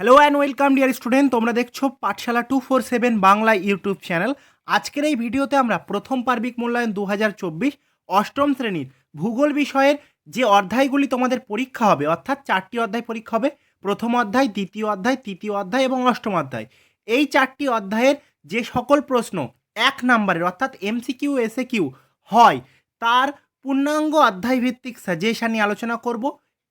Hello and welcome dear student তোমরা দেখছ Pathshala two four seven Bangla YouTube channel. আজকের এই ভিডিওতে আমরা প্রথম পার্বিক মূল্যায়ন দু অষ্টম শ্রেণির ভূগোল বিষয়ের যে অধ্যায়গুলি তোমাদের পরীক্ষা হবে, অর্থাৎ চারটি অধ্যায় পরীক্ষা হবে, প্রথম অধ্যায়, দ্বিতীয় অধ্যায়, তৃতীয় অধ্যায় এবং অষ্টম অধ্যায়। এই চারটি অধ্যায়ের যে সকল প্রশ্ন, এক নম্বরের, অর্থাৎ এমসিকিউ এসে কিউ হয়, তার পূর্ণাঙ্গ অধ্যায় ভিত্তিক সাজেশন নিয়ে আলোচনা করব।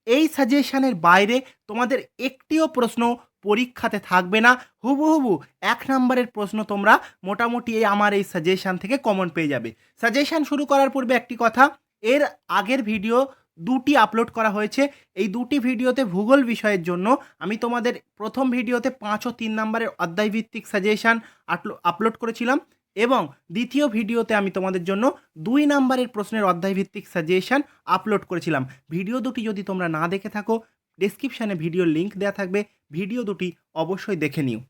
এই সাজেশানের বাইরে তোমাদের একটিও প্রশ্ন পরীক্ষাতে থাকবে না। হুবহুবু এক নম্বরের প্রশ্ন তোমরা মোটামুটি আমার এই সাজেশান থেকে কমন পেয়ে যাবে। সাজেশান শুরু করার পূর্বে একটি কথা, এর আগের ভিডিও দুটি আপলোড করা হয়েছে। এই দুটি ভিডিওতে ভূগোল বিষয়ের জন্য আমি তোমাদের প্রথম ভিডিওতে পাঁচ ও তিন নম্বরের অধ্যায়ভিত্তিক সাজেশন আপলোড করেছিলাম। এবং দ্বিতীয় ভিডিওতে আমি তোমাদের জন্য দুই নাম্বারের প্রশ্নের অধ্যায়ভিত্তিক সাজেশন আপলোড করেছিলাম। ভিডিও দুটি যদি তোমরা না দেখে থাকো ডেসক্রিপশানে ভিডিওর লিঙ্ক দেওয়া থাকবে। ভিডিও দুটি অবশ্যই দেখে নিও।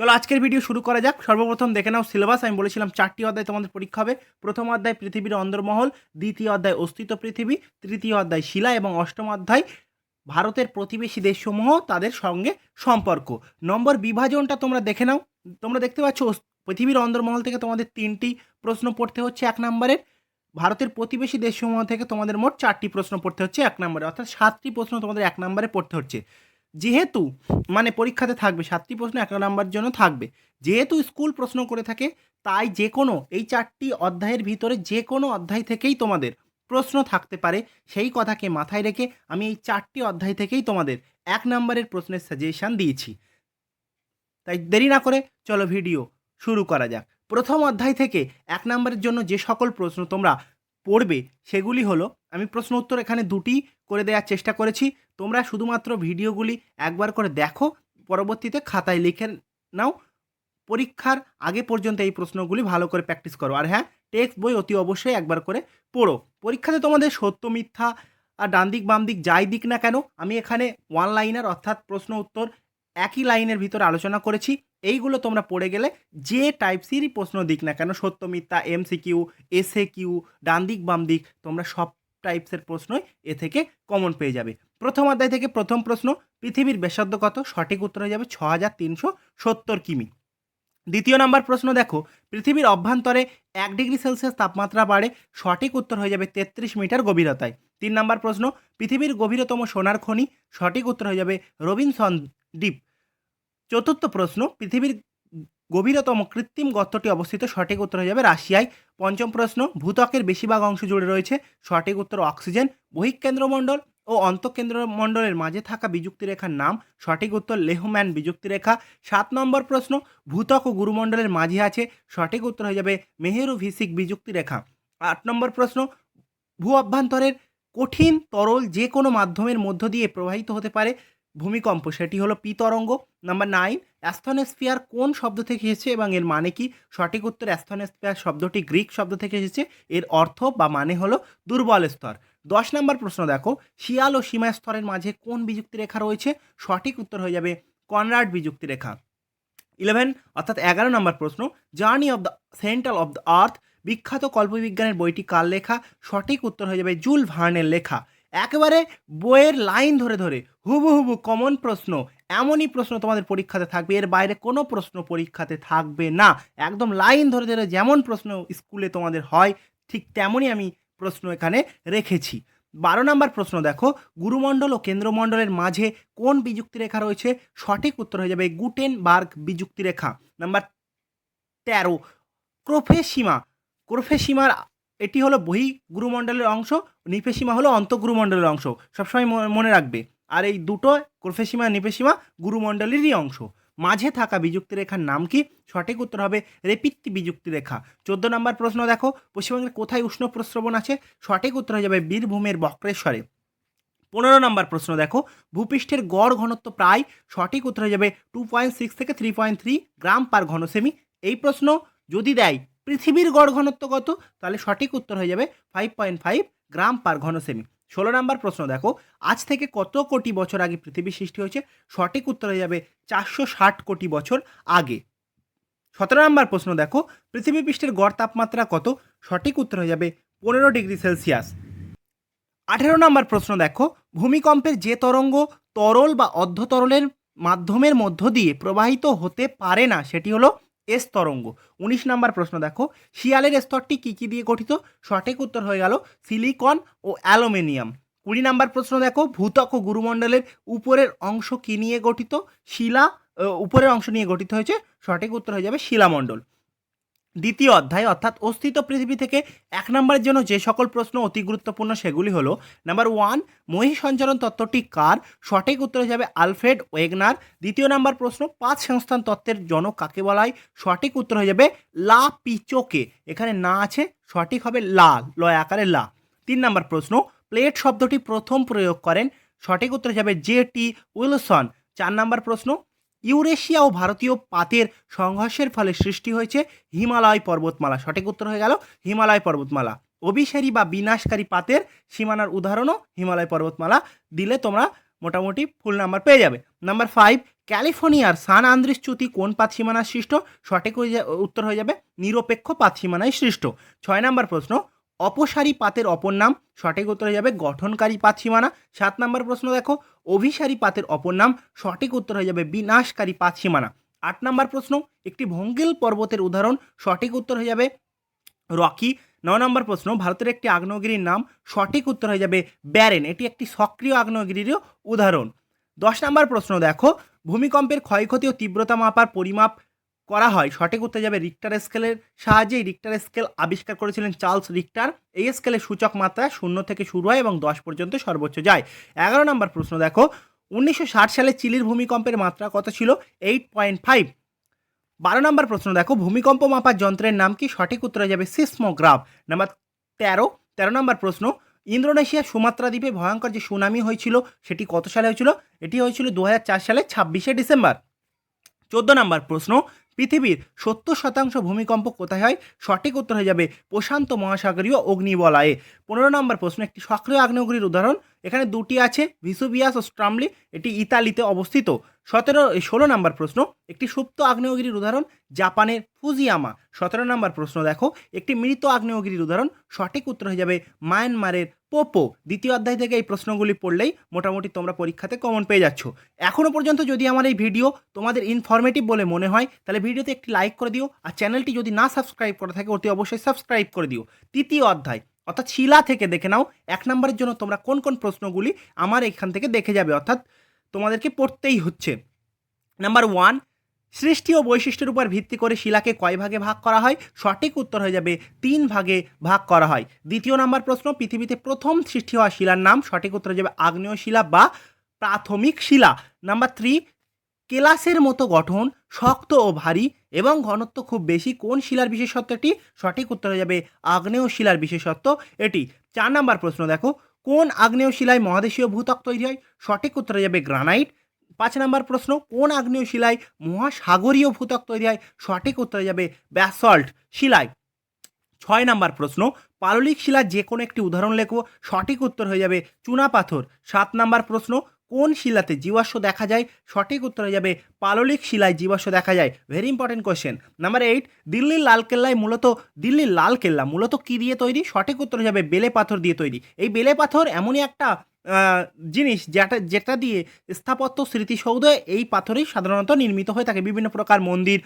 চলো আজকের ভিডিও শুরু করা যাক। সর্বপ্রথম দেখে নাও সিলেবাস আমি বলেছিলাম চারটি অধ্যায় তোমাদের পরীক্ষা হবে। প্রথম অধ্যায় পৃথিবীর অন্দরমহল, দ্বিতীয় অধ্যায় অস্তিত্ব পৃথিবী, তৃতীয় অধ্যায় শিলা এবং অষ্টম অধ্যায় ভারতের প্রতিবেশী দেশসমূহ, তাদের সঙ্গে সম্পর্ক। নম্বর বিভাজনটা তোমরা দেখে নাও। তোমরা দেখতে পাচ্ছ পৃথিবীর অন্দরমহল থেকে তোমাদের তিনটি প্রশ্ন পড়তে হচ্ছে এক নম্বরের। ভারতের প্রতিবেশী দেশসমূহ থেকে তোমাদের মোট চারটি প্রশ্ন পড়তে হচ্ছে এক নম্বরে। অর্থাৎ সাতটি প্রশ্ন তোমাদের এক নম্বরে পড়তে হচ্ছে। যেহেতু মানে পরীক্ষাতে থাকবে, সাতটি প্রশ্ন এক নম্বরের জন্য থাকবে। যেহেতু স্কুল প্রশ্ন করে থাকে, তাই যে কোনো, এই চারটি অধ্যায়ের ভিতরে যে কোনো অধ্যায় থেকেই তোমাদের প্রশ্ন থাকতে পারে। সেই কথাকে মাথায় রেখে আমি এই চারটি অধ্যায় থেকেই তোমাদের এক নম্বরের প্রশ্নের সাজেশান দিয়েছি। তাই দেরি না করে চলো ভিডিও শুরু করা যাক। প্রথম অধ্যায় থেকে এক নম্বরের জন্য যে সকল প্রশ্ন তোমরা পড়বে, সেগুলি হলো, আমি প্রশ্ন উত্তর এখানে দুটি করে দেওয়ার চেষ্টা করেছি। তোমরা শুধুমাত্র ভিডিওগুলি একবার করে দেখো, পরবর্তীতে খাতায় লিখে নাও। পরীক্ষার আগে পর্যন্ত এই প্রশ্নগুলি ভালো করে প্র্যাকটিস করো। আর হ্যাঁ টেক্সট বই অতি অবশ্যই একবার করে পড়ো। পরীক্ষাতে তোমাদের সত্য, মিথ্যা আর ডান দিক বাম দিক যাই দিক না কেন, আমি এখানে ওয়ান লাইনার অর্থাৎ প্রশ্ন উত্তর একই লাইনের ভিতরে আলোচনা করেছি। এইগুলো তোমরা পড়ে গেলে যে টাইপসেরই প্রশ্ন দিক না কেন, সত্য, মিথ্যা M C Q S A Q ডান দিক, বাম দিক, তোমরা সব টাইপসের প্রশ্নই এ থেকে কমন পেয়ে যাবে। প্রথম অধ্যায় থেকে প্রথম প্রশ্ন, পৃথিবীর ব্যাসার্ধ কত? সঠিক উত্তর হয়ে যাবে ছ হাজার তিনশো সত্তর কিমি। দ্বিতীয় নাম্বার প্রশ্ন দেখো, পৃথিবীর অভ্যন্তরে এক ডিগ্রি সেলসিয়াস তাপমাত্রা বাড়ে, সঠিক উত্তর হয়ে যাবে তেত্রিশ মিটার গভীরতায়। তিন নম্বর প্রশ্ন, পৃথিবীর গভীরতম সোনার খনি, সঠিক উত্তর হয়ে যাবে রবিনসন দ্বীপ চতুর্থ প্রশ্ন, পৃথিবীর গভীরতম কৃত্রিম গর্তটি অবস্থিত, সঠিক উত্তর হয়ে যাবে রাশিয়ায়। পঞ্চম প্রশ্ন, ভূত্বকের বেশিরভাগ অংশ জুড়ে রয়েছে, সঠিক উত্তর অক্সিজেন, বহিঃকেন্দ্রমণ্ডল ও অন্তঃকেন্দ্র মণ্ডলের মাঝে থাকা বিযুক্তি রেখার নাম, সঠিক উত্তর লেহম্যান বিযুক্তি রেখা সাত নম্বর প্রশ্ন ভূতক ও গুরুমণ্ডলের মাঝে আছে, সঠিক উত্তর হয়ে যাবে মেহেরু ভিসিক বিযুক্তি রেখা আট নম্বর প্রশ্ন ভূ অভ্যন্তরের কঠিন তরল যে কোনো মাধ্যমের মধ্য দিয়ে প্রবাহিত হতে পারে ভূমিকম্প, সেটি হলো পি তরঙ্গ নাম্বার নাইন অ্যাস্থনোস্ফিয়ার কোন শব্দ থেকে এসেছে এবং এর মানে কি? সঠিক উত্তর অ্যাস্থনোস্ফিয়ার শব্দটি গ্রিক শব্দ থেকে এসেছে। এর অর্থ বা মানে হলো দুর্বল স্তর। দশ নম্বর প্রশ্ন দেখো, শিয়াল ও সীমা স্তরের মাঝে কোন বিযুক্তি রেখা রয়েছে? সঠিক উত্তর হয়ে যাবে কনরাড বিযুক্তি রেখা ইলেভেন অর্থাৎ এগারো নম্বর প্রশ্ন, journey of the central of the earth, বিখ্যাত কল্পবিজ্ঞানের বইটি কার লেখা? সঠিক উত্তর হয়ে যাবে জুল ভার্নের লেখা। একেবারে বইয়ের লাইন ধরে ধরে হুবহুবু কমন প্রশ্ন, এমনই প্রশ্ন তোমাদের পরীক্ষাতে থাকবে। এর বাইরে কোনো প্রশ্ন পরীক্ষাতে থাকবে না। একদম লাইন ধরে ধরে যেমন প্রশ্ন স্কুলে তোমাদের হয়, ঠিক তেমনই আমি প্রশ্ন এখানে রেখেছি। বারো নম্বর প্রশ্ন দেখো, গুরুমণ্ডল ও কেন্দ্রমণ্ডলের মাঝে কোন বিযুক্তি রেখা রয়েছে? সঠিক উত্তর হয়ে যাবে গুটেনবার্গ বিযুক্তি রেখা নাম্বার তেরো, ক্রোফেসীমা, ক্রোফেসীমার এটি হলো বহি গুরুমণ্ডলের অংশ নিপেসীমা হলো অন্তঃগুরুমণ্ডলের অংশ, সবসময় মনে রাখবে। আর এই দুটো ক্রোফেসীমা নিপেসীমা গুরুমণ্ডলেরই অংশ। মাঝে থাকা বিযুক্তি রেখার নাম কি? সঠিক উত্তর হবে রেপিত্তি বিযুক্তি রেখা চোদ্দ নম্বর প্রশ্ন দেখো, পশ্চিমবঙ্গের কোথায় উষ্ণ প্রস্রবণ আছে? সঠিক উত্তর হয়ে যাবে বীরভূমের বক্রেশ্বরে। পনেরো নম্বর প্রশ্ন দেখো, ভূপৃষ্ঠের গড় ঘনত্ব প্রায় সঠিক উত্তর হয়ে যাবে টু পয়েন্ট সিক্স থেকে three point three gram per ঘনসেমি। এই প্রশ্ন যদি দেয় পৃথিবীর গড় ঘনত্ব কত? তাহলে সঠিক উত্তর হয়ে যাবে five point five gram per ঘন সেমি ষোলো নম্বর প্রশ্ন, দেখো, আজ থেকে কত কোটি বছর আগে পৃথিবী সৃষ্টি হয়েছে? সঠিক উত্তর হয়ে যাবে চারশো ষাট কোটি বছর আগে। সতেরো নম্বর প্রশ্ন, দেখো, পৃথিবী পৃষ্ঠের গড় তাপমাত্রা কত? সঠিক উত্তর হয়ে যাবে পনেরো ডিগ্রি সেলসিয়াস। আঠেরো নম্বর প্রশ্ন, দেখো, ভূমিকম্পের যে তরঙ্গ তরল বা অর্ধ তরলের মাধ্যমের মধ্য দিয়ে প্রবাহিত হতে পারে না, সেটি হলো এস তরঙ্গ উনিশ নাম্বার প্রশ্ন দেখো। শিয়ালের স্তরটি কী কী দিয়ে গঠিত? সঠিক উত্তর হয়ে গেল সিলিকন ও অ্যালুমিনিয়াম। কুড়ি নাম্বার প্রশ্ন দেখো। ভূতক ও গুরুমণ্ডলের উপরের অংশ কী নিয়ে গঠিত? শিলা উপরের অংশ নিয়ে গঠিত হয়েছে। সঠিক উত্তর হয়ে যাবে শিলামণ্ডল। দ্বিতীয় অধ্যায়, অর্থাৎ অস্তিত্ব পৃথিবী থেকে এক নম্বরের জন্য যে সকল প্রশ্ন অতি গুরুত্বপূর্ণ সেগুলি হলো নাম্বার ওয়ান মহি সঞ্চালন তত্ত্বটি কার? সঠিক উত্তর যাবে আলফ্রেড ওয়েগনার। দ্বিতীয় নাম্বার প্রশ্ন, পাঁচ সংস্থান তত্ত্বের জনক কাকে বলা হয়? সঠিক উত্তর হয়ে যাবে লা পিচোকে। এখানে না আছে, সঠিক হবে লা, লয় আকারে লা। তিন নাম্বার প্রশ্ন, প্লেট শব্দটি প্রথম প্রয়োগ করেন। সঠিক উত্তর যাবে জে টি উইলসন। চার নাম্বার প্রশ্ন ইউরেশিয়া ও ভারতীয় পাতের সংঘর্ষের ফলে সৃষ্টি হয়েছে হিমালয় পর্বতমালা। সঠিক উত্তর হয়ে গেল, হিমালয় পর্বতমালা। অভিসারী বা বিনাশকারী পাতের সীমানার উদাহরণও হিমালয় পর্বতমালা দিলে তোমরা মোটামুটি ফুল নাম্বার পেয়ে যাবে। নাম্বার ফাইভ ক্যালিফোর্নিয়ার সান আন্দ্রিস চ্যুতি কোন পাত সীমানায় সৃষ্ট? সঠিক উত্তর হয়ে যাবে, নিরপেক্ষ পাত সীমানায় সৃষ্ট। ছয় নাম্বার প্রশ্ন অপসারী পাতের অপর নাম, সঠিক উত্তর হয়ে যাবে গঠনকারী পাত সীমানা। সাত নাম্বার প্রশ্ন দেখো, অভিসারী পাতের অপর নাম, সঠিক উত্তর হয়ে যাবে বিনাশকারী পাত সীমানা। আট নাম্বার প্রশ্ন, একটি ভঙ্গিল পর্বতের উদাহরণ, সঠিক উত্তর হয়ে যাবে রকি। ন নম্বর প্রশ্ন, ভারতের একটি আগ্নেয়গিরির নাম, সঠিক উত্তর হয়ে যাবে ব্যারেন। এটি একটি সক্রিয় আগ্নেয়গিরিরও উদাহরণ। দশ নম্বর প্রশ্ন দেখো, ভূমিকম্পের ক্ষয়ক্ষতি ও তীব্রতা মাপার পরিমাপ করা হয়। সঠিক উত্তর যাবে রিক্টার স্কেলের সাহায্যে এই রিক্টার স্কেল আবিষ্কার করেছিলেন চার্লস রিক্টার এই স্কেলের সূচক মাত্রা শূন্য থেকে শুরু হয় এবং দশ পর্যন্ত সর্বোচ্চ যায়। এগারো নম্বর প্রশ্ন দেখো, উনিশশো ষাট সালে চিলির ভূমিকম্পের মাত্রা কত ছিল? এইট পয়েন্ট ফাইভ বারো নম্বর প্রশ্ন দেখো, ভূমিকম্প মাপার যন্ত্রের নাম কি? সঠিক উত্তর যাবে সিসমোগ্রাফ। নাম্বার তেরো তেরো নম্বর প্রশ্ন ইন্দোনেশিয়া সুমাত্রা দ্বীপে ভয়ঙ্কর যে সুনামি হয়েছিল, সেটি কত সালে হয়েছিল? এটি হয়েছিল দু হাজার চার সালে ছাব্বিশে ডিসেম্বর। চোদ্দ নম্বর প্রশ্ন পৃথিবীর সত্তর শতাংশ ভূমিকম্প কোথায় হয়? সঠিক উত্তর হয়ে যাবে প্রশান্ত মহাসাগরীয় অগ্নিবলয়ে। পনেরো নম্বর প্রশ্ন, একটি সক্রিয় আগ্নেয়গিরির উদাহরণ। এখানে দুটি আছে ভিসুবিয়াস ও স্ট্রামলি এটি ইতালিতে অবস্থিত। সতেরো ষোলো নম্বর প্রশ্ন, একটি সুপ্ত আগ্নেয়গিরির উদাহরণ, জাপানের ফুজিয়ামা। সতেরো নম্বর প্রশ্ন দেখো, একটি মৃত আগ্নেয়গিরির উদাহরণ, সঠিক উত্তর হয়ে যাবে মায়ানমারের পোপো। দ্বিতীয় অধ্যায় থেকে এই প্রশ্নগুলি পড়লেই মোটামুটি তোমরা পরীক্ষাতে কমন পেয়ে যাচ্ছ। এখনও পর্যন্ত যদি আমার এই ভিডিও তোমাদের ইনফরমেটিভ বলে মনে হয়, তাহলে ভিডিওতে একটি লাইক করে দিও, আর চ্যানেলটি যদি না সাবস্ক্রাইব করা থাকে, অতি অবশ্যই সাবস্ক্রাইব করে দিও। তৃতীয় অধ্যায় অর্থাৎ শিলা থেকে দেখে নাও, এক নম্বরের জন্য তোমরা কোন কোন প্রশ্নগুলি আমার এখান থেকে দেখে যাবে। অর্থাৎ তোমাদেরকে পড়তেই হচ্ছে। নাম্বার ওয়ান সৃষ্টি ও বৈশিষ্ট্যের উপর ভিত্তি করে শিলাকে কয় ভাগে ভাগ করা হয়? সঠিক উত্তর হয়ে যাবে, তিন ভাগে ভাগ করা হয়। দ্বিতীয় নাম্বার প্রশ্ন, পৃথিবীতে প্রথম সৃষ্টি হওয়া শিলার নাম, সঠিক উত্তর হয়ে যাবে আগ্নেয় শিলা বা প্রাথমিক শিলা। নাম্বার থ্রি কেলাসের মতো গঠন, শক্ত ও ভারী এবং ঘনত্ব খুব বেশি, কোন শিলার বিশেষত্ব এটি সঠিক উত্তর হয়ে যাবে আগ্নেয় শিলার বিশেষত্ব। এটি চার নাম্বার প্রশ্ন, দেখো। কোন আগ্নেয় শিলায় মহাদেশীয় ভূত্বক তৈরি হয়? সঠিক উত্তর হয়ে যাবে গ্রানাইট। পাঁচ নাম্বার প্রশ্ন, কোন আগ্নেয় শিলায় মহাসাগরীয় ভূত্বক তৈরি হয়? সঠিক উত্তর যাবে ব্যাসল্ট শিলায়। ছয় নাম্বার প্রশ্ন, পাললিক শিলার যে কোনো একটি উদাহরণ লেখো। সঠিক উত্তর হয়ে যাবে চুনা পাথর সাত নাম্বার প্রশ্ন কোন শিলাতে জীবাশ্ম দেখা যায়? সঠিক উত্তর হয়ে যাবে পাললিক শিলায় জীবাশ্ম দেখা যায়। Very important question number eight দিল্লির লালকেল্লায় মূলত, দিল্লির লাল কেল্লা মূলত কী দিয়ে তৈরি? সঠিক উত্তর যাবে বেলে পাথর দিয়ে তৈরি। এই বেলে পাথর এমনই একটা জিনিস যেটা যেটা দিয়ে স্থাপত্য স্মৃতিসৌধ এই পাথরেই সাধারণত নির্মিত হয়ে থাকে। বিভিন্ন প্রকার মন্দির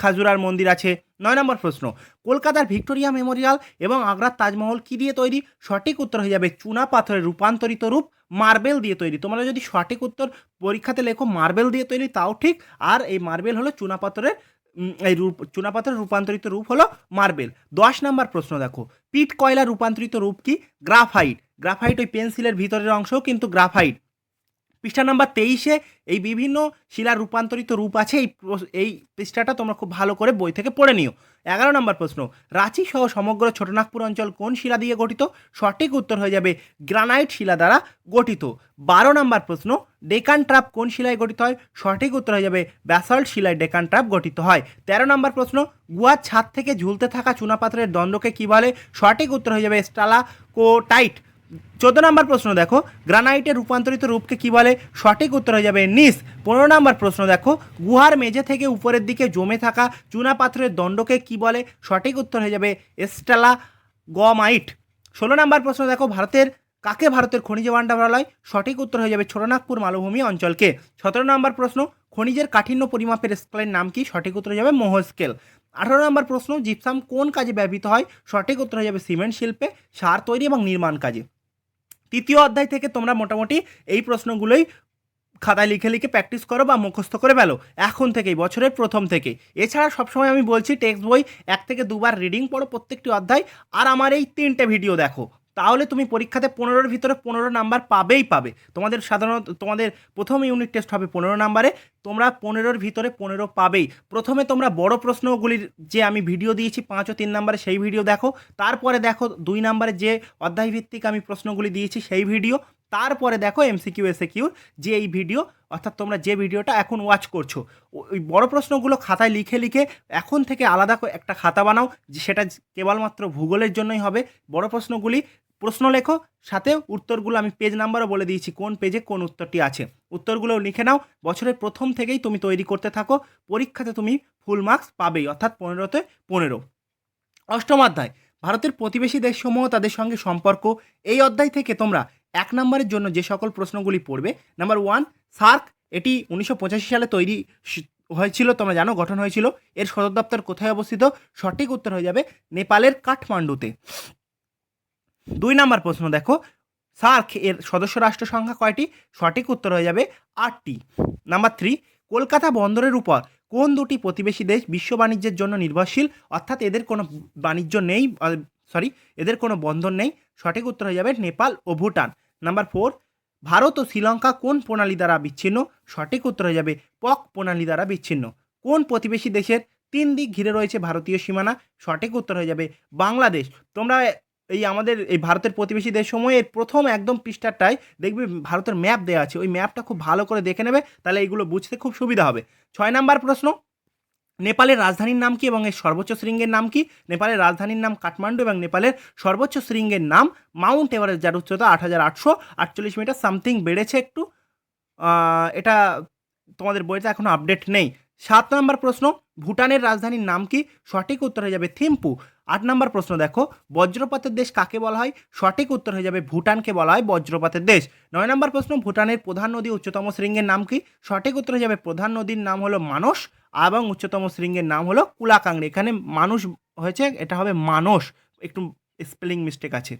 খাজুরার মন্দির আছে। নয় নম্বর প্রশ্ন, কলকাতার ভিক্টোরিয়া মেমোরিয়াল এবং আগ্রার তাজমহল কী দিয়ে তৈরি? সঠিক উত্তর হয়ে যাবে চুনা পাথরের রূপান্তরিত রূপ মার্বেল দিয়ে তৈরি। তোমরা যদি সঠিক উত্তর পরীক্ষাতে লেখো মার্বেল দিয়ে তৈরি, তাও ঠিক। আর এই মার্বেল হলো চুনাপাথরের এই রূপ চুনাপাথরের রূপান্তরিত রূপ হলো মার্বেল। দশ নম্বর প্রশ্ন দেখো, পিট কয়লা রূপান্তরিত রূপ কি? গ্রাফাইট। গ্রাফাইট ওই পেন্সিলের ভিতরের অংশও কিন্তু গ্রাফাইট। পৃষ্ঠা নাম্বার তেইশে এই বিভিন্ন শিলার রূপান্তরিত রূপ আছে, এই এই পৃষ্ঠাটা তোমরা খুব ভালো করে বই থেকে পড়ে নিও। এগারো নম্বর প্রশ্ন রাঁচি সহ সমগ্র ছোটনাগপুর অঞ্চল কোন শিলা দিয়ে গঠিত? সঠিক উত্তর হয়ে যাবে গ্রানাইট শিলা দ্বারা গঠিত। বারো নম্বর প্রশ্ন ডেকান ট্রাপ কোন শিলায় গঠিত হয়? সঠিক উত্তর হয়ে যাবে ব্যাসল্ট শিলায় ডেকান ট্রাপ গঠিত হয়। তেরো নম্বর প্রশ্ন গুয়ার ছাদ থেকে ঝুলতে থাকা চুনাপাথরের দণ্ডকে কী বলে? সঠিক উত্তর হয়ে যাবে স্টালাকোটাইট। চোদ্দ নম্বর প্রশ্ন দেখো গ্রানাইটের রূপান্তরিত রূপকে কি বলে? সঠিক উত্তর হয়ে যাবে নিস। পনেরো নম্বর প্রশ্ন দেখো, গুহার মেঝে থেকে উপরের দিকে জমে থাকা চুনা পাথরের দণ্ডকে কি বলে? সঠিক উত্তর হয়ে যাবে এস্টালা গমাইট। ষোলো নম্বর প্রশ্ন দেখো, ভারতের, কাকে ভারতের খনিজ ভাণ্ডার বলা হয়? সঠিক উত্তর হয়ে যাবে ছোটনাগপুর মালভূমি অঞ্চলকে। সতেরো নম্বর প্রশ্ন, খনিজের কাঠিন্য পরিমাপের স্কেলের নাম কি? সঠিক উত্তর হয়ে যাবে মোহ স্কেল আঠারো নম্বর প্রশ্ন, জিপসাম কোন কাজে ব্যবহৃত হয়? সঠিক উত্তর হয়ে যাবে সিমেন্ট শিল্পে, সার তৈরি এবং নির্মাণ কাজে। তৃতীয় অধ্যায় থেকে তোমরা মোটামুটি এই প্রশ্নগুলোই খাতায় লিখে লিখে প্র্যাকটিস করো বা মুখস্থ করে ফেলো। এখন থেকেই, বছরের প্রথম থেকে। এছাড়া সবসময় আমি বলছি, টেক্সট বই এক থেকে দুবার রিডিং পড়ো প্রত্যেকটি অধ্যায়। আর আমার এই তিনটে ভিডিও দেখো। তাহলে তুমি পরীক্ষাতে পনেরোর ভিতরে পনেরো নাম্বার পাবেই পাবে। তোমাদের সাধারণত, তোমাদের প্রথম ইউনিট টেস্ট হবে পনেরো নাম্বারে, তোমরা পনেরোর ভিতরে পনেরো পাবেই। প্রথমে তোমরা বড় প্রশ্নগুলির যে আমি ভিডিও দিয়েছি, পাঁচ ও তিন নাম্বারে সেই ভিডিও দেখো। তারপরে দেখো দুই নাম্বারে যে অধ্যায়ভিত্তিক আমি প্রশ্নগুলি দিয়েছি, সেই ভিডিও তারপরে দেখো এমসিকিউ এসএকিউ যে এই ভিডিও অর্থাৎ তোমরা যে ভিডিওটা এখন ওয়াচ করছ ওই বড় প্রশ্নগুলো খাতায় লিখে লিখে এখন থেকে আলাদা একটা খাতা বানাও, যে সেটা কেবলমাত্র ভূগোলের জন্যই হবে। বড় প্রশ্নগুলি প্রশ্ন লেখো, সাথে উত্তরগুলো আমি পেজ নাম্বারও বলে দিয়েছি, কোন পেজে কোন উত্তরটি আছে। উত্তরগুলো লিখে নাও, বছরের প্রথম থেকেই তুমি তৈরি করতে থাকো, পরীক্ষাতে তুমি ফুল মার্কস পাবেই, অর্থাৎ পনেরোতে পনেরো। অষ্টম অধ্যায়, ভারতের প্রতিবেশী দেশসমূহ তাদের সঙ্গে সম্পর্ক, এই অধ্যায় থেকে তোমরা এক নম্বরের জন্য যে সকল প্রশ্নগুলি পড়বে নাম্বার ওয়ান সার্ক, এটি উনিশশো পঁচাশি সালে তৈরি হয়েছিল, তোমরা জানো, গঠন হয়েছিল, এর সদর দপ্তর কোথায় অবস্থিত? সঠিক উত্তর হয়ে যাবে নেপালের কাঠমান্ডুতে। দুই নাম্বার প্রশ্ন দেখো, সার্ক এর সদস্য রাষ্ট্র সংখ্যা কয়টি? সঠিক উত্তর হয়ে যাবে আটটি। নাম্বার থ্রি কলকাতা বন্দরের উপর কোন দুটি প্রতিবেশী দেশ বিশ্ব বাণিজ্যের জন্য নির্ভরশীল? অর্থাৎ এদের কোনো বাণিজ্য নেই সরি এদের কোনো বন্ধন নেই। সঠিক উত্তর হয়ে যাবে নেপাল ও ভুটান। নাম্বার ফোর ভারত ও শ্রীলঙ্কা কোন প্রণালী দ্বারা বিচ্ছিন্ন? সঠিক উত্তর হয়ে যাবে পক প্রণালী দ্বারা বিচ্ছিন্ন। কোন প্রতিবেশী দেশের তিন দিক ঘিরে রয়েছে ভারতীয় সীমানা? সঠিক উত্তর হয়ে যাবে বাংলাদেশ। তোমরা এই আমাদের, এই ভারতের প্রতিবেশী দেশ সময়ের প্রথম একদম পৃষ্ঠাটায় দেখবে ভারতের ম্যাপ দেওয়া আছে। ওই ম্যাপটা খুব ভালো করে দেখে নেবে, তাহলে এইগুলো বুঝতে খুব সুবিধা হবে। ছয় নাম্বার প্রশ্ন নেপালের রাজধানীর নাম কি এবং এর সর্বোচ্চ শৃঙ্গের নাম কি? নেপালের রাজধানীর নাম কাঠমান্ডু এবং নেপালের সর্বোচ্চ শৃঙ্গের নাম মাউন্ট এভারেস্ট, যার উচ্চতা আট হাজার আটশো আটচল্লিশ মিটার, সামথিং বেড়েছে একটু। এটা তোমাদের বইতে এখনও আপডেট নেই। সাত নম্বর প্রশ্ন, ভুটানের রাজধানীর নাম কি? সঠিক উত্তর হয়ে যাবে থিম্পু। আট নম্বর প্রশ্ন দেখো, বজ্রপাতের দেশ কাকে বলা হয়? সঠিক উত্তর হয়ে যাবে ভুটানকে বলা হয় বজ্রপাতের দেশ। নয় নম্বর প্রশ্ন, ভুটানের প্রধান নদী উচ্চতম শৃঙ্গের নাম কি? সঠিক উত্তর হয়ে যাবে প্রধান নদীর নাম হলো মানস। এবং উচ্চতম শৃঙ্গের নাম হলো কুলাকাংড়ি এখানে মানুষ হয়েছে, এটা হবে মানস। একটু স্পেলিং মিস্টেক আছে।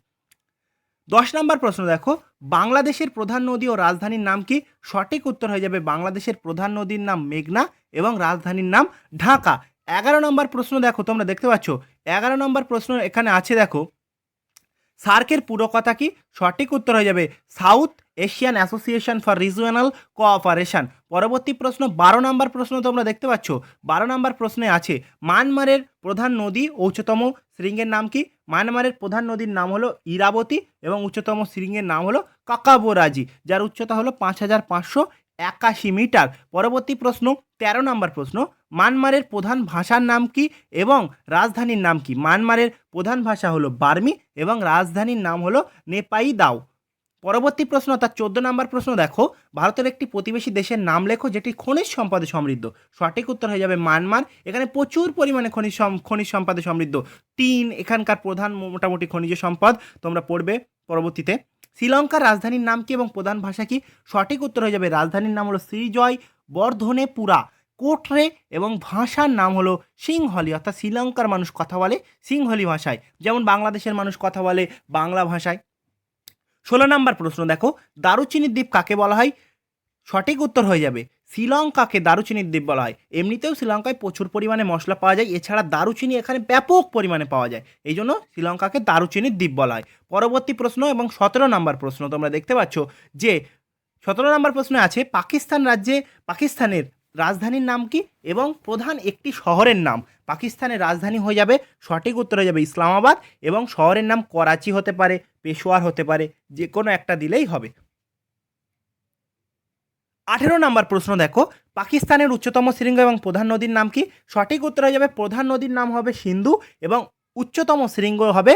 দশ নম্বর প্রশ্ন দেখো, বাংলাদেশের প্রধান নদী ও রাজধানীর নাম কি? সঠিক উত্তর হয়ে যাবে বাংলাদেশের প্রধান নদীর নাম মেঘনা এবং রাজধানীর নাম ঢাকা। এগারো নম্বর প্রশ্ন দেখো, তোমরা দেখতে পাচ্ছ? এগারো নম্বর প্রশ্ন এখানে আছে দেখো, সার্কের পুরো কথা কি? সঠিক উত্তর হয়ে যাবে, South Asian association for regional cooperation. পরবর্তী প্রশ্ন, বারো নম্বর প্রশ্ন তোমরা দেখতে পাচ্ছ। বারো নম্বর প্রশ্নে আছে, মায়ানমারের প্রধান নদী উচ্চতম শৃঙ্গের নাম কি? মায়ানমারের প্রধান নদীর নাম হলো ইরাবতী এবং উচ্চতম শৃঙ্গের নাম হলো কাকাবোরাজি, যার উচ্চতা হলো পাঁচ হাজার পাঁচশো একাশি মিটার। পরবর্তী প্রশ্ন, তেরো নম্বর প্রশ্ন, মায়ানমারের প্রধান ভাষার নাম কি এবং রাজধানীর নাম কি? মায়ানমারের প্রধান ভাষা হলো বার্মি এবং রাজধানীর নাম হলো নেপাই দাও পরবর্তী প্রশ্ন অর্থাৎ চোদ্দ নম্বর প্রশ্ন দেখো, ভারতের একটি প্রতিবেশী দেশের নাম লেখো যেটি খনিজ সম্পদে সমৃদ্ধ। সঠিক উত্তর হয়ে যাবে মায়ানমার। এখানে প্রচুর পরিমাণে খনিজ খনিজ সম্পদে সমৃদ্ধ। টিন এখানকার প্রধান মোটামুটি খনিজ সম্পদ তোমরা পড়বে পরবর্তীতে। শ্রীলঙ্কার রাজধানীর নাম কি এবং প্রধান ভাষা কি? সঠিক উত্তর হয়ে যাবে রাজধানীর নাম হলো শ্রীজয় বর্ধনে পুরা কোটরে এবং ভাষার নাম হলো সিংহলি। অর্থাৎ শ্রীলঙ্কার মানুষ কথা বলে সিংহলি ভাষায়। যেমন বাংলাদেশের মানুষ কথা বলে বাংলা ভাষায়। ষোলো নম্বর প্রশ্ন, দেখো, দারুচিনির দ্বীপ কাকে বলা হয়? সঠিক উত্তর হয়ে যাবে, শ্রীলঙ্কাকে দারুচিনির দ্বীপ বলা হয়। এমনিতেও শ্রীলঙ্কায় প্রচুর পরিমাণে মশলা পাওয়া যায়, এছাড়া দারুচিনি এখানে ব্যাপক পরিমাণে পাওয়া যায়, এই জন্য শ্রীলঙ্কাকে দারুচিনির দ্বীপ বলা হয়। পরবর্তী প্রশ্ন এবং সতেরো নম্বর প্রশ্ন, তোমরা দেখতে পাচ্ছ যে সতেরো নম্বর প্রশ্নে আছে, পাকিস্তান রাজ্যে, পাকিস্তানের রাজধানীর নাম কি এবং প্রধান একটি শহরের নাম? পাকিস্তানের রাজধানী হয়ে যাবে, সঠিক উত্তর হয়ে যাবে ইসলামাবাদ এবং শহরের নাম করাচি হতে পারে পেশোয়ার হতে পারে যে কোনো একটা দিলেই হবে। আঠেরো নম্বর প্রশ্ন দেখো, পাকিস্তানের উচ্চতম শৃঙ্গ এবং প্রধান নদীর নাম কি? সঠিক উত্তর হয়ে যাবে, প্রধান নদীর নাম হবে সিন্ধু এবং উচ্চতম শৃঙ্গ হবে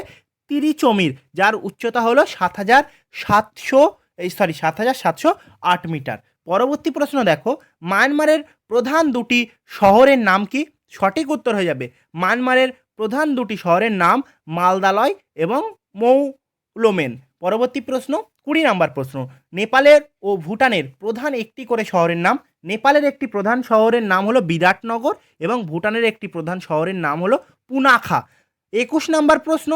তিরিচমির, যার উচ্চতা হলো সাত হাজার সাতশো, এই সরি সাত হাজার সাতশো আট মিটার। পরবর্তী প্রশ্ন দেখো, মায়ানমারের প্রধান দুটি শহরের নাম কি? সঠিক উত্তর হয়ে যাবে, মায়ানমারের প্রধান দুটি শহরের নাম মালদালয় এবং মৌলোমেন। পরবর্তী প্রশ্ন, কুড়ি নাম্বার প্রশ্ন, নেপালের ও ভুটানের প্রধান একটি করে শহরের নাম, নেপালের একটি প্রধান শহরের নাম হলো বিরাটনগর এবং ভুটানের একটি প্রধান শহরের নাম হলো পুনাখা। একুশ নাম্বার প্রশ্ন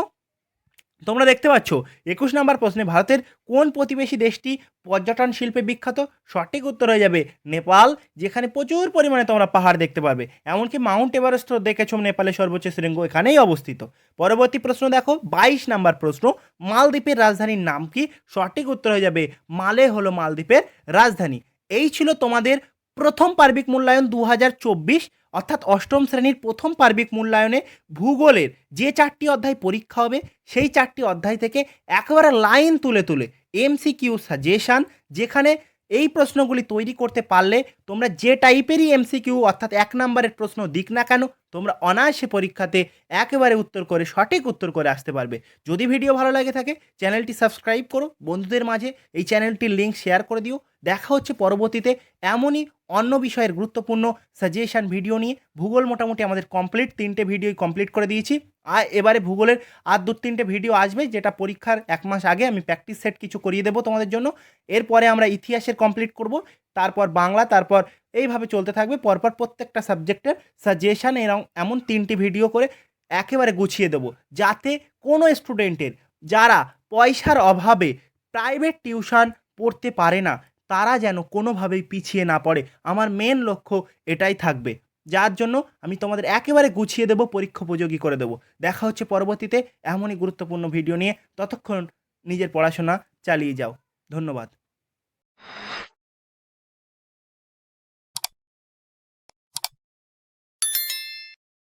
তোমরা দেখতে পাচ্ছ, একুশ নাম্বার প্রশ্নে ভারতের কোন প্রতিবেশী দেশটি পর্যটন শিল্পে বিখ্যাত? সঠিক উত্তর হয়ে যাবে নেপাল, যেখানে প্রচুর পরিমাণে তোমরা পাহাড় দেখতে পারবে এমনকি মাউন্ট এভারেস্ট দেখেছ, নেপালের সর্বোচ্চ শৃঙ্গ এখানেই অবস্থিত। পরবর্তী প্রশ্ন দেখো, বাইশ নাম্বার প্রশ্ন, মালদ্বীপের রাজধানীর নাম কি? সঠিক উত্তর হয়ে যাবে মালে হলো মালদ্বীপের রাজধানী। এই ছিল তোমাদের প্রথম পার্বিক মূল্যায়ন দু হাজার চব্বিশ। অর্থাৎ অষ্টম শ্রেণির প্রথম পার্বিক মূল্যায়নে ভূগোলের যে চারটি অধ্যায় পরীক্ষা হবে, সেই চারটি অধ্যায় থেকে একেবারে লাইন তুলে তুলে এমসিকিউ সাজেশান যেখানে এই প্রশ্নগুলি তৈরি করতে পারলে তোমরা যে টাইপেরই এমসিকিউ অর্থাৎ এক নম্বরের প্রশ্ন দিক না কেন, তোমরা অনায়াসে পরীক্ষাতে একেবারে উত্তর করে, সঠিক উত্তর করে আসতে পারবে। যদি ভিডিও ভালো লাগে থাকে, চ্যানেলটি সাবস্ক্রাইব করো। বন্ধুদের মাঝে এই চ্যানেলটির লিঙ্ক শেয়ার করে দিও। দেখা হচ্ছে পরবর্তীতে এমনই অন্য বিষয়ের গুরুত্বপূর্ণ সাজেশন ভিডিও নিয়ে। ভূগোল মোটামুটি আমাদের কমপ্লিট তিনটে ভিডিওই কমপ্লিট করে দিয়েছি। আর এবারে ভূগোলের আর দু তিনটে ভিডিও আসবে, যেটা পরীক্ষার এক মাস আগে আমি প্র্যাকটিস সেট কিছু করিয়ে দেবো তোমাদের জন্য। এরপরে আমরা ইতিহাসের কমপ্লিট করব। তারপর বাংলা, তারপর এইভাবে চলতে থাকবে। পরপর প্রত্যেকটা সাবজেক্টের সাজেশান এরকম এমন তিনটি ভিডিও করে একেবারে গুছিয়ে দেবো। যাতে কোনো স্টুডেন্টের যারা পয়সার অভাবে প্রাইভেট টিউশন পড়তে পারে না, তারা যেন কোনোভাবেই পিছিয়ে না পড়ে। আমার মেন লক্ষ্য এটাই থাকবে। যার জন্য আমি তোমাদের একেবারে গুছিয়ে দেবো, পরীক্ষা উপযোগী করে দেবো। দেখা হচ্ছে পরবর্তীতে এমনই গুরুত্বপূর্ণ ভিডিও নিয়ে। ততক্ষণ নিজের পড়াশোনা চালিয়ে যাও। ধন্যবাদ।